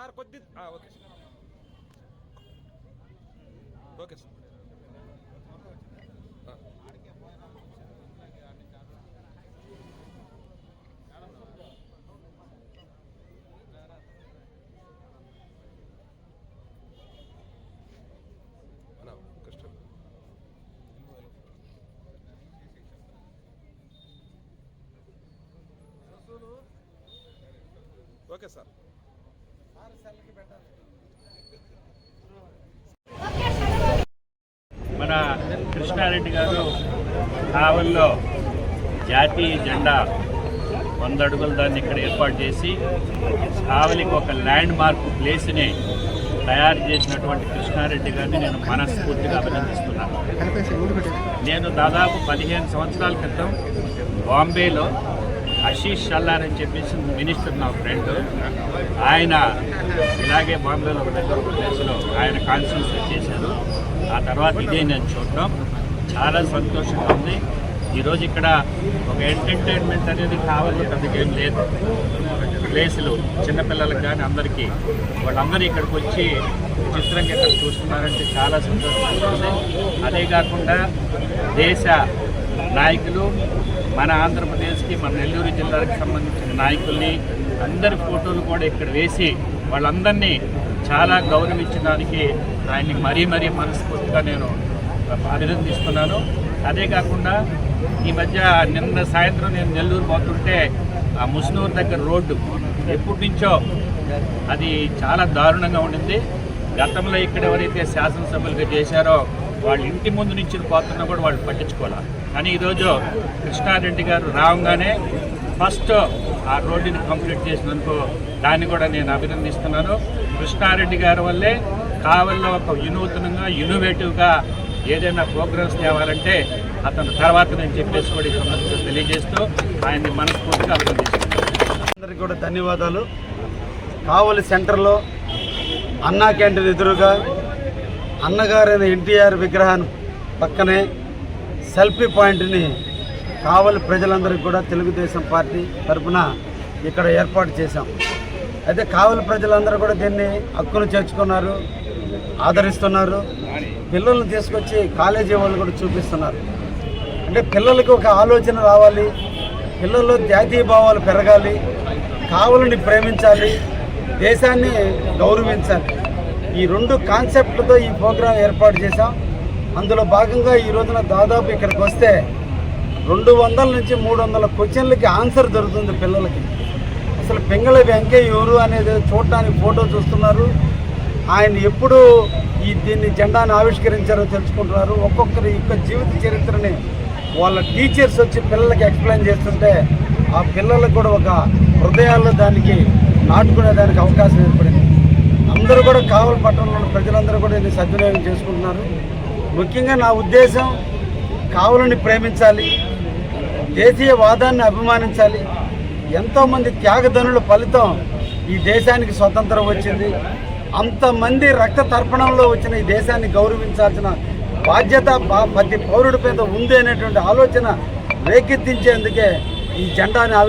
Sir కొద్ది okay sir. Okay sir. అన్నా, కష్టం. Okay sir. మన కృష్ణారెడ్డి గారు కావల్లో జాతీయ జెండా వంద అడుగుల దాన్ని ఇక్కడ ఏర్పాటు చేసి కావలికి ఒక ల్యాండ్ మార్క్ ప్లేస్ని తయారు చేసినటువంటి కృష్ణారెడ్డి గారిని నేను మనస్ఫూర్తిగా అభినందిస్తున్నాను. నేను దాదాపు పదిహేను సంవత్సరాల క్రితం బాంబేలో ఆశీష్ షల్లార్ అని చెప్పేసి మినిస్టర్ నా ఫ్రెండ్ ఆయన ఇలాగే బాంబేలో ఒక దగ్గర ఒక ప్లేస్లో ఆయన కాన్ఫరెన్స్ చేశారు ఆ తర్వాత ఇదే నేను చూడటం చాలా సంతోషంగా ఉంది. ఈరోజు ఇక్కడ ఒక ఎంటర్టైన్మెంట్ అనేది కావాలి పెద్దగా ఏం లేదు. ప్లేసులు చిన్నపిల్లలకు కానీ అందరికీ. వాళ్ళందరూ ఇక్కడికి వచ్చి విచిత్రంగా ఇక్కడ చూస్తున్నారంటే చాలా సంతోషంగా ఉంది. అదే కాకుండా దేశ నాయకులు మన ఆంధ్రప్రదేశ్కి మన నెల్లూరు జిల్లాకి సంబంధించిన నాయకుల్ని అందరి ఫోటోలు కూడా ఇక్కడ వేసి వాళ్ళందరినీ చాలా గౌరవించడానికి ఆయన్ని మరీ మరీ మనస్ఫూర్తిగా నేను అభినందిస్తున్నాను. అదే కాకుండా ఈ మధ్య నిన్న సాయంత్రం నేను నెల్లూరు పోతుంటే ఆ ముస్నూరు దగ్గర రోడ్డు ఎప్పటి నుంచో అది చాలా దారుణంగా ఉండింది. గతంలో ఇక్కడ ఎవరైతే శాసనసభలుగా చేశారో వాళ్ళ ఇంటి ముందు నుంచి పోతున్నా కూడా వాళ్ళు పట్టించుకోవాలి? కానీ ఈరోజు కృష్ణారెడ్డి గారు రావంగానే ఫస్ట్ ఆ రోడ్డుని కంప్లీట్ చేసినందుకు దాన్ని కూడా నేను అభినందిస్తున్నాను. కృష్ణారెడ్డి గారి వల్లే కావల్లో ఒక వినూతనంగా ఇన్నోవేటివ్గా ఏదైనా ప్రోగ్రామ్స్ తేవాలంటే అతను తర్వాత నేను చెప్పేసి కూడా ఈ సందర్భంగా తెలియజేస్తూ ఆయన్ని మనస్ఫూర్తిగా అభినందిస్తున్నాను. అందరికీ కూడా ధన్యవాదాలు. కావలి సెంటర్లో అన్నా క్యాంటీన్ ఎదురుగా అన్నగారైన ఎన్టీఆర్ విగ్రహాన్ని పక్కనే సెల్ఫీ పాయింట్ని కావలి ప్రజలందరికీ కూడా తెలుగుదేశం పార్టీ తరఫున ఇక్కడ ఏర్పాటు చేశాం. అయితే కావలి ప్రజలందరూ కూడా దీన్ని హక్కును చేర్చుకున్నారు ఆదరిస్తున్నారు. పిల్లల్ని తీసుకొచ్చి కాలేజీ వాళ్ళు కూడా చూపిస్తున్నారు. అంటే పిల్లలకి ఒక ఆలోచన రావాలి పిల్లల్లో జాతీయ భావాలు పెరగాలి కావలిని ప్రేమించాలి దేశాన్ని గౌరవించాలి. ఈ రెండు కాన్సెప్ట్లతో ఈ ప్రోగ్రాం ఏర్పాటు చేశాం. అందులో భాగంగా ఈ రోజున దాదాపు ఇక్కడికి వస్తే రెండు వందల నుంచి మూడు వందల క్వశ్చన్లకి ఆన్సర్ దొరుకుతుంది పిల్లలకి. అసలు పింగళ వెంకయ్య ఎవరు అనేది చూడటానికి ఫోటో చూస్తున్నారు. ఆయన ఎప్పుడు ఈ దీన్ని జెండాను ఆవిష్కరించారో తెలుసుకుంటున్నారు. ఒక్కొక్కరి యొక్క జీవిత చరిత్రని వాళ్ళ టీచర్స్ వచ్చి పిల్లలకి ఎక్స్ప్లెయిన్ చేస్తుంటే ఆ పిల్లలకు కూడా ఒక హృదయాల్లో దానికి నాటుకునే దానికి అవకాశం ఏర్పడింది. అందరూ కూడా కావలి పట్టణంలో ప్రజలందరూ కూడా ఇది సద్వినియోగం చేసుకుంటున్నారు. ముఖ్యంగా నా ఉద్దేశం కావులని ప్రేమించాలి దేశీయ వాదాన్ని అభిమానించాలి. ఎంతోమంది త్యాగధనుల ఫలితం ఈ దేశానికి స్వతంత్రం వచ్చింది. అంతమంది రక్త తర్పణంలో వచ్చిన ఈ దేశాన్ని గౌరవించాల్సిన బాధ్యత ప్రతి పౌరుడి మీద ఉంది అనేటువంటి ఆలోచన రేకెత్తించేందుకే ఈ జెండాని ఆవి